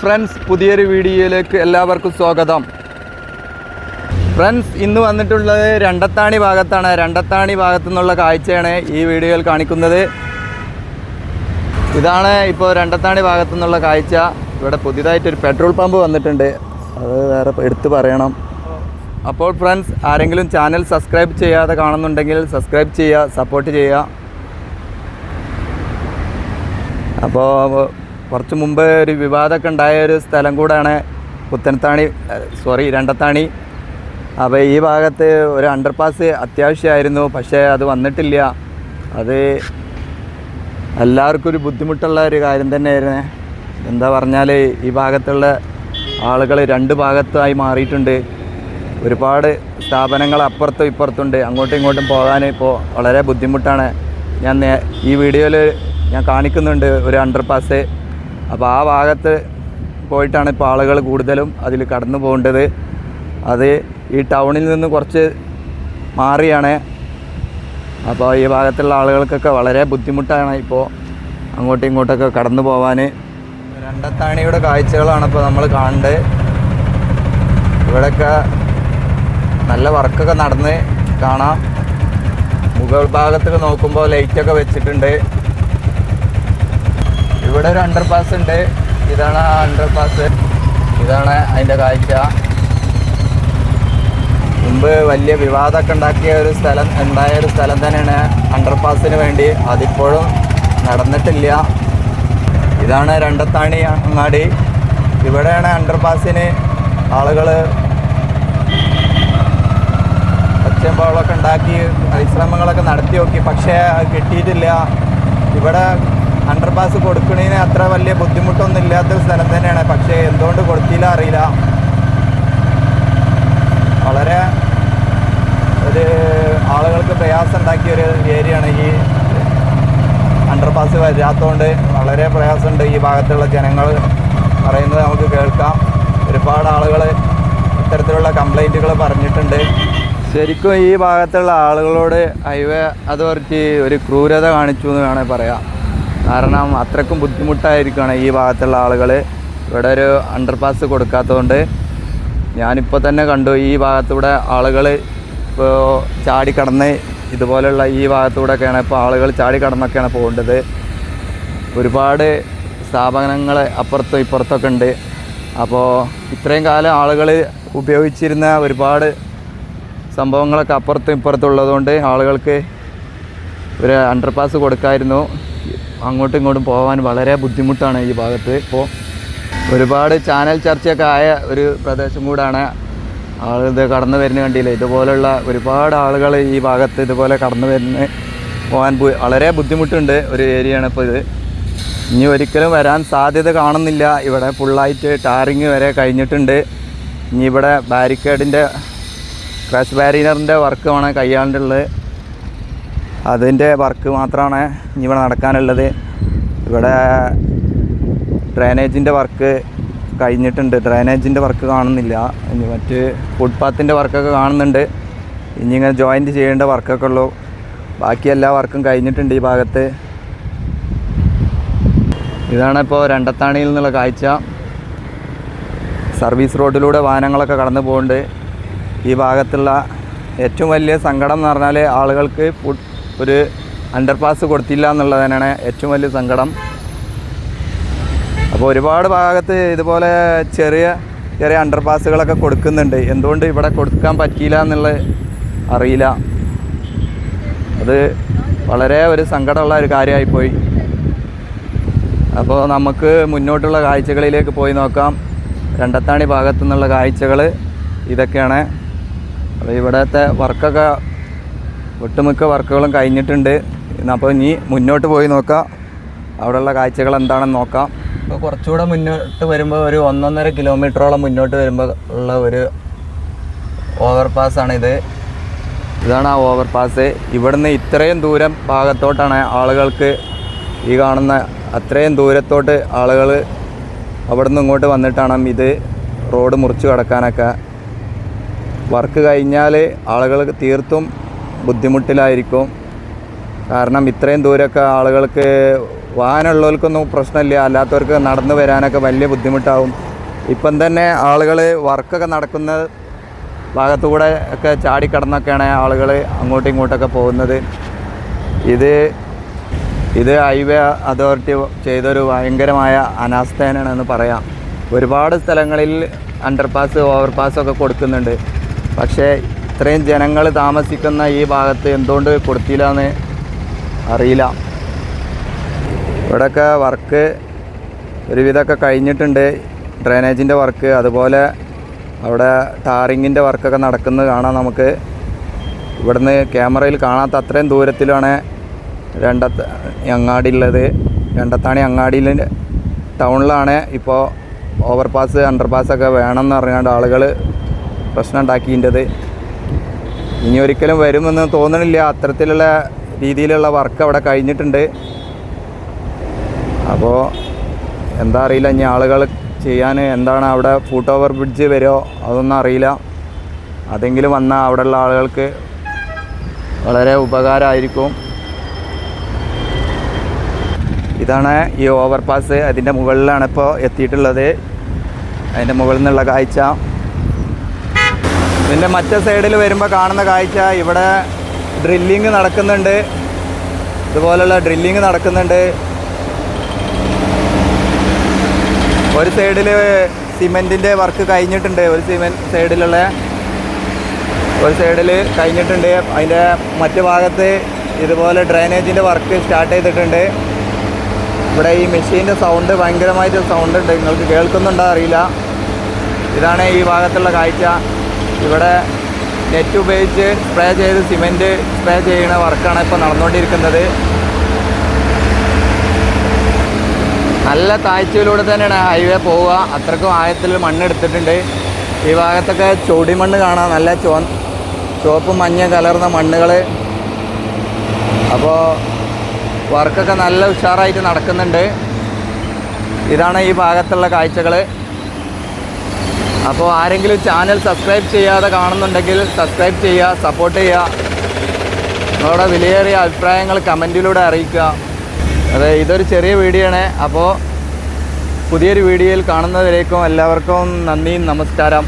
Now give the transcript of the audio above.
Friends പുതിയൊരു വീഡിയോയിലേക്ക് എല്ലാവർക്കും സ്വാഗതം. ഫ്രണ്ട്സ് ഇന്ന് വന്നിട്ടുള്ളത് രണ്ടത്താണി ഭാഗത്താണ്. രണ്ടത്താണി ഭാഗത്തു നിന്നുള്ള കാഴ്ചയാണ് ഈ വീഡിയോയിൽ കാണിക്കുന്നത്. ഇതാണ് ഇപ്പോൾ രണ്ടത്താണി ഭാഗത്തു നിന്നുള്ള കാഴ്ച. ഇവിടെ പുതിയതായിട്ടൊരു പെട്രോൾ പമ്പ് വന്നിട്ടുണ്ട്. അത് വേറെ എടുത്തു പറയണം. അപ്പോൾ ഫ്രണ്ട്സ് ആരെങ്കിലും ചാനൽ സബ്സ്ക്രൈബ് ചെയ്യാതെ കാണുന്നുണ്ടെങ്കിൽ സബ്സ്ക്രൈബ് ചെയ്യുക സപ്പോർട്ട് ചെയ്യുക. അപ്പോൾ കുറച്ച് മുമ്പ് ഒരു വിവാദമൊക്കെ ഉണ്ടായ ഒരു സ്ഥലം കൂടാണ് പുത്തനത്താണി സോറി രണ്ടത്താണി. അപ്പോൾ ഈ ഭാഗത്ത് ഒരു അണ്ടർപാസ് അത്യാവശ്യമായിരുന്നു പക്ഷേ അത് വന്നിട്ടില്ല. അത് എല്ലാവർക്കും ഒരു ബുദ്ധിമുട്ടുള്ള ഒരു കാര്യം തന്നെയായിരുന്നു. എന്താ പറഞ്ഞാൽ ഈ ഭാഗത്തുള്ള ആളുകൾ രണ്ട് ഭാഗത്തായി മാറിയിട്ടുണ്ട്. ഒരുപാട് സ്ഥാപനങ്ങൾ അപ്പുറത്തും ഇപ്പുറത്തുണ്ട്. അങ്ങോട്ടും ഇങ്ങോട്ടും പോകാൻ ഇപ്പോൾ വളരെ ബുദ്ധിമുട്ടാണ്. ഞാൻ ഈ വീഡിയോയിൽ ഞാൻ കാണിക്കുന്നുണ്ട് ഒരു അണ്ടർപാസ് അപ്പോൾ ആ ഭാഗത്ത് പോയിട്ടാണ് ഇപ്പോൾ ആളുകൾ കൂടുതലും അതിൽ കടന്നു പോകേണ്ടത്. അത് ഈ ടൗണിൽ നിന്ന് കുറച്ച് മാറിയാണ്. അപ്പോൾ ഈ ഭാഗത്തുള്ള ആളുകൾക്കൊക്കെ വളരെ ബുദ്ധിമുട്ടാണ് ഇപ്പോൾ അങ്ങോട്ടും ഇങ്ങോട്ടൊക്കെ കടന്നു പോകാൻ രണ്ടത്താണിയുടെ കാഴ്ചകളാണ് ഇപ്പോൾ നമ്മൾ കാണുന്നത് ഇവിടെയൊക്കെ നല്ല വർക്കൊക്കെ നടന്ന് കാണാം. മുകൾ ഭാഗത്തൊക്കെ നോക്കുമ്പോൾ ലൈറ്റൊക്കെ വെച്ചിട്ടുണ്ട്. ഇവിടെ ഒരു അണ്ടർ പാസ് ഉണ്ട്. ഇതാണ് ആ അണ്ടർ പാസ് ഇതാണ് അതിന്റെ കാഴ്ച. മുമ്പ് വലിയ വിവാദമൊക്കെ ഉണ്ടാക്കിയ ഒരു സ്ഥലം ഉണ്ടായ ഒരു സ്ഥലം തന്നെയാണ് അണ്ടർ പാസിന് വേണ്ടി. അതിപ്പോഴും നടന്നിട്ടില്ല. ഇതാണ് രണ്ടത്താണി അങ്ങാടി. ഇവിടെയാണ് അണ്ടർ പാസിന് ആളുകൾ ഒച്ചമ്പാളൊക്കെ ഉണ്ടാക്കി പരിശ്രമങ്ങളൊക്കെ നടത്തി നോക്കി. പക്ഷേ കിട്ടിയിട്ടില്ല. ഇവിടെ അണ്ടർപാസ് കൊടുക്കണതിന് അത്ര വലിയ ബുദ്ധിമുട്ടൊന്നും ഇല്ലാത്തൊരു സ്ഥലം തന്നെയാണ്. പക്ഷേ എന്തുകൊണ്ട് കൊടുത്തില്ല അറിയില്ല. വളരെ ഒരു ആളുകൾക്ക് പ്രയാസം ഉണ്ടാക്കിയ ഒരു ഏരിയയാണ് ഈ അണ്ടർപാസ് വരാത്തതുകൊണ്ട് വളരെ പ്രയാസമുണ്ട് ഈ ഭാഗത്തുള്ള ജനങ്ങൾ. പറയുന്നത് നമുക്ക് കേൾക്കാം. ഒരുപാട് ആളുകൾ ഇത്തരത്തിലുള്ള കംപ്ലൈന്റുകൾ പറഞ്ഞിട്ടുണ്ട്. ശരിക്കും ഈ ഭാഗത്തുള്ള ആളുകളോട് ഹൈവേ അതോറിറ്റി ഒരു ക്രൂരത കാണിച്ചു എന്ന് വേണേൽ പറയാം. കാരണം അത്രക്കും ബുദ്ധിമുട്ടായിരിക്കുകയാണ് ഈ ഭാഗത്തുള്ള ആളുകൾ ഇവിടെ ഒരു അണ്ടർപാസ് കൊടുക്കാത്തതുകൊണ്ട് ഞാനിപ്പോൾ തന്നെ കണ്ടു ഈ ഭാഗത്തൂടെ ആളുകൾ ഇപ്പോൾ ചാടി കടന്ന് ഇതുപോലെയുള്ള ഈ ഭാഗത്തൂടെയൊക്കെയാണ് ഇപ്പോൾ ആളുകൾ ചാടി കടന്നൊക്കെയാണ് പോകേണ്ടത്. ഒരുപാട് സ്ഥാപനങ്ങൾ അപ്പുറത്തും ഇപ്പുറത്തൊക്കെ ഉണ്ട്. അപ്പോൾ ഇത്രയും കാലം ആളുകൾ ഉപയോഗിച്ചിരുന്ന ഒരുപാട് സംഭവങ്ങളൊക്കെ അപ്പുറത്തും ഇപ്പുറത്തും ഉള്ളതുകൊണ്ട് ആളുകൾക്ക് ഒരു അണ്ടർപാസ് കൊടുക്കായിരുന്നു. അങ്ങോട്ടും ഇങ്ങോട്ടും പോകാൻ വളരെ ബുദ്ധിമുട്ടാണ് ഈ ഭാഗത്ത്. ഇപ്പോൾ ഒരുപാട് ചാനൽ ചർച്ചയൊക്കെ ആയ ഒരു പ്രദേശം കൂടാണ്. ആളുകൾ ഇത് കടന്നു വരുന്ന കണ്ടില്ല? ഇതുപോലുള്ള ഒരുപാട് ആളുകൾ ഈ ഭാഗത്ത് ഇതുപോലെ കടന്നു വരുന്ന പോകാൻ വളരെ ബുദ്ധിമുട്ടുണ്ട് ഒരു ഏരിയയാണ് ഇപ്പോൾ ഇത്. ഇനി ഒരിക്കലും വരാൻ സാധ്യത കാണുന്നില്ല. ഇവിടെ ഫുള്ളായിട്ട് ടാറിങ് വരെ കഴിഞ്ഞിട്ടുണ്ട്. ഇനി ഇവിടെ ബാരിക്കേഡിന്റെ ക്രാഷ് ബാരിയറിന്റെ വർക്കുമാണ് കയ്യാണ്ടുള്ളത്. അതിന്റെ വർക്ക് മാത്രമാണ് ഇനി ഇവിടെ നടക്കാനുള്ളത്. ഇവിടെ ഡ്രൈനേജിന്റെ വർക്ക് കഴിഞ്ഞിട്ടുണ്ട്. ഡ്രൈനേജിന്റെ വർക്ക് കാണുന്നില്ല. ഇനി മറ്റ് ഫുട്പാത്തിന്റെ വർക്കൊക്കെ കാണുന്നുണ്ട്. ഇനി ഇങ്ങനെ ജോയിന്റ് ചെയ്യേണ്ട വർക്കൊക്കെ ഉള്ളൂ. ബാക്കി എല്ലാ വർക്കും കഴിഞ്ഞിട്ടുണ്ട് ഈ ഭാഗത്ത്. ഇതാണ് ഇപ്പോൾ രണ്ടത്താണിയിൽ നിന്നുള്ള കാഴ്ച. സർവീസ് റോഡിലൂടെ വാഹനങ്ങളൊക്കെ കടന്നു പോകുന്നുണ്ട് ഈ ഭാഗത്തുള്ള ഏറ്റവും വലിയ സങ്കടം എന്ന് പറഞ്ഞാൽ ആളുകൾക്ക് ഫുഡ് ഒരു അണ്ടർപാസ് കൊടുത്തില്ല എന്നുള്ളത് തന്നെയാണ് ഏറ്റവും വലിയ സങ്കടം. അപ്പോൾ ഒരുപാട് ഭാഗത്ത് ഇതുപോലെ ചെറിയ ചെറിയ അണ്ടർപാസുകളൊക്കെ കൊടുക്കുന്നുണ്ട്. എന്തുകൊണ്ട് ഇവിടെ കൊടുക്കാൻ പറ്റിയില്ല എന്നുള്ളത് അറിയില്ല. അത് വളരെ ഒരു സങ്കടമുള്ള ഒരു കാര്യമായിപ്പോയി. അപ്പോൾ നമുക്ക് മുന്നോട്ടുള്ള കാഴ്ചകളിലേക്ക് പോയി നോക്കാം. രണ്ടത്താണി ഭാഗത്തു നിന്നുള്ള കാഴ്ചകൾ ഇതൊക്കെയാണ്. അപ്പോൾ ഇവിടുത്തെ വർക്കൊക്കെ ഒട്ടുമിക്ക വർക്കുകളും കഴിഞ്ഞിട്ടുണ്ട്. അപ്പോൾ ഇനി മുന്നോട്ട് പോയി നോക്കാം. അവിടെയുള്ള കാഴ്ചകൾ എന്താണെന്ന് നോക്കാം. ഇപ്പോൾ കുറച്ചുകൂടെ മുന്നോട്ട് വരുമ്പോൾ ഒരു ഒന്നൊന്നര കിലോമീറ്ററോളം മുന്നോട്ട് വരുമ്പോൾ ഉള്ള ഒരു ഓവർപാസ്സാണ് ഇത് ഇതാണ് ആ ഓവർ പാസ് ഇവിടുന്ന് ഇത്രയും ദൂരം ഭാഗത്തോട്ടാണ് ആളുകൾക്ക് ഈ കാണുന്ന അത്രയും ദൂരത്തോട്ട് ആളുകൾ അവിടുന്ന് ഇങ്ങോട്ട് വന്നിട്ടാണ് ഇത് റോഡ് മുറിച്ച് കടക്കാനൊക്കെ. വർക്ക് കഴിഞ്ഞാൽ ആളുകൾ തീർത്തും ബുദ്ധിമുട്ടിലായിരിക്കും. കാരണം ഇത്രയും ദൂരമൊക്കെ ആളുകൾക്ക് വാഹനമുള്ളവർക്കൊന്നും പ്രശ്നമില്ല. അല്ലാത്തവർക്ക് നടന്നു വരാനൊക്കെ വലിയ ബുദ്ധിമുട്ടാവും. ഇപ്പം തന്നെ ആളുകൾ വർക്കൊക്കെ നടക്കുന്ന ഭാഗത്തുകൂടെ ഒക്കെ ചാടിക്കടന്നൊക്കെയാണ് ആളുകൾ അങ്ങോട്ടും ഇങ്ങോട്ടൊക്കെ പോകുന്നത്. ഇത് ഇത് ഹൈവേ അതോറിറ്റി ചെയ്തൊരു ഭയങ്കരമായ അനാസ്ഥേനാണെന്ന് പറയാം. ഒരുപാട് സ്ഥലങ്ങളിൽ അണ്ടർപാസ് ഓവർപാസ് ഒക്കെ കൊടുക്കുന്നുണ്ട്. പക്ഷേ ഇത്രയും ജനങ്ങൾ താമസിക്കുന്ന ഈ ഭാഗത്ത് എന്തുകൊണ്ട് കൊടുത്തില്ല എന്ന് അറിയില്ല. ഇവിടെയൊക്കെ വർക്ക് ഒരുവിധമൊക്കെ കഴിഞ്ഞിട്ടുണ്ട്. ഡ്രെയിനേജിന്റെ വർക്ക് അതുപോലെ അവിടെ ടാറിങ്ങിന്റെ വർക്കൊക്കെ നടക്കുന്നത് കാണാം നമുക്ക്. ഇവിടുന്ന് ക്യാമറയിൽ കാണാത്ത അത്രയും ദൂരത്തിലാണ് രണ്ടത്ത് അങ്ങാടി ഉള്ളത് രണ്ടത്താണി അങ്ങാടിയിൽ ടൗണിലാണ്. ഇപ്പോൾ ഓവർപാസ് അണ്ടർപാസ് ഒക്കെ വേണമെന്ന് പറഞ്ഞുകൊണ്ട് ആളുകൾ പ്രശ്നം ഉണ്ടാക്കിയിന്റെത്. ഇനി ഒരിക്കലും വരുമെന്ന് തോന്നണില്ല. അത്തരത്തിലുള്ള രീതിയിലുള്ള വർക്ക് അവിടെ കഴിഞ്ഞിട്ടുണ്ട്. അപ്പോൾ എന്താ അറിയില്ല ഇനി ആളുകൾ ചെയ്യാൻ എന്താണ് അവിടെ ഫൂട്ട് ഓവർ ബ്രിഡ്ജ് വരുമോ അതൊന്നും അറിയില്ല. അതെങ്കിലും വന്നാൽ അവിടെയുള്ള ആളുകൾക്ക് വളരെ ഉപകാരമായിരിക്കും. ഇതാണ് ഈ ഓവർപാസ് അതിന്റെ മുകളിലാണ് ഇപ്പോൾ എത്തിയിട്ടുള്ളത്. അതിന്റെ മുകളിൽ നിന്നുള്ള കാഴ്ച. ഇതിന്റെ മറ്റേ സൈഡിൽ വരുമ്പോൾ കാണുന്ന കാഴ്ച ഇവിടെ ഡ്രില്ലിങ് നടക്കുന്നുണ്ട്. ഇതുപോലുള്ള ഡ്രില്ലിങ് നടക്കുന്നുണ്ട്. ഒരു സൈഡിൽ സിമെന്റിന്റെ വർക്ക് കഴിഞ്ഞിട്ടുണ്ട്. ഒരു സിമെന്റ് സൈഡിലുള്ള ഒരു സൈഡിൽ കഴിഞ്ഞിട്ടുണ്ട്. അതിന്റെ മറ്റു ഭാഗത്ത് ഇതുപോലെ ഡ്രൈനേജിന്റെ വർക്ക് സ്റ്റാർട്ട് ചെയ്തിട്ടുണ്ട്. ഇവിടെ ഈ മെഷീന്റെ സൗണ്ട് ഭയങ്കരമായിട്ട് സൗണ്ട് ഉണ്ട്. നിങ്ങൾക്ക് കേൾക്കുന്നുണ്ടോ അറിയില്ല. ഇതാണ് ഈ ഭാഗത്തുള്ള കാഴ്ച. ഇവിടെ നെറ്റ് ഉപയോഗിച്ച് സ്പ്രേ ചെയ്ത് സിമെന്റ് സ്പ്രേ ചെയ്യുന്ന വർക്കാണ് ഇപ്പോൾ നടന്നുകൊണ്ടിരിക്കുന്നത്. നല്ല താഴ്ചയിലൂടെ തന്നെയാണ് ഹൈവേ പോവുക. അത്രക്കും ആഴത്തിൽ മണ്ണെടുത്തിട്ടുണ്ട്. ഈ ഭാഗത്തൊക്കെ ചൊടിമണ്ണ് കാണാം. നല്ല ചോ ചുവപ്പും മഞ്ഞ കലർന്ന മണ്ണുകൾ അപ്പോൾ വർക്കൊക്കെ നല്ല ഉഷാറായിട്ട് നടക്കുന്നുണ്ട്. ഇതാണ് ഈ ഭാഗത്തുള്ള കാഴ്ചകൾ അപ്പോൾ ആരെങ്കിലും ചാനൽ സബ്സ്ക്രൈബ് ചെയ്യാതെ കാണുന്നുണ്ടെങ്കിൽ സബ്സ്ക്രൈബ് ചെയ്യുക സപ്പോർട്ട് ചെയ്യുക. നിങ്ങളുടെ വിലയേറിയ അഭിപ്രായങ്ങൾ കമന്റിലൂടെ അറിയിക്കുക. അതെ ഇതൊരു ചെറിയ വീഡിയോ ആണ് അപ്പോൾ പുതിയൊരു വീഡിയോയിൽ കാണുന്നവരേക്കും എല്ലാവർക്കും നന്ദിയും നമസ്കാരം.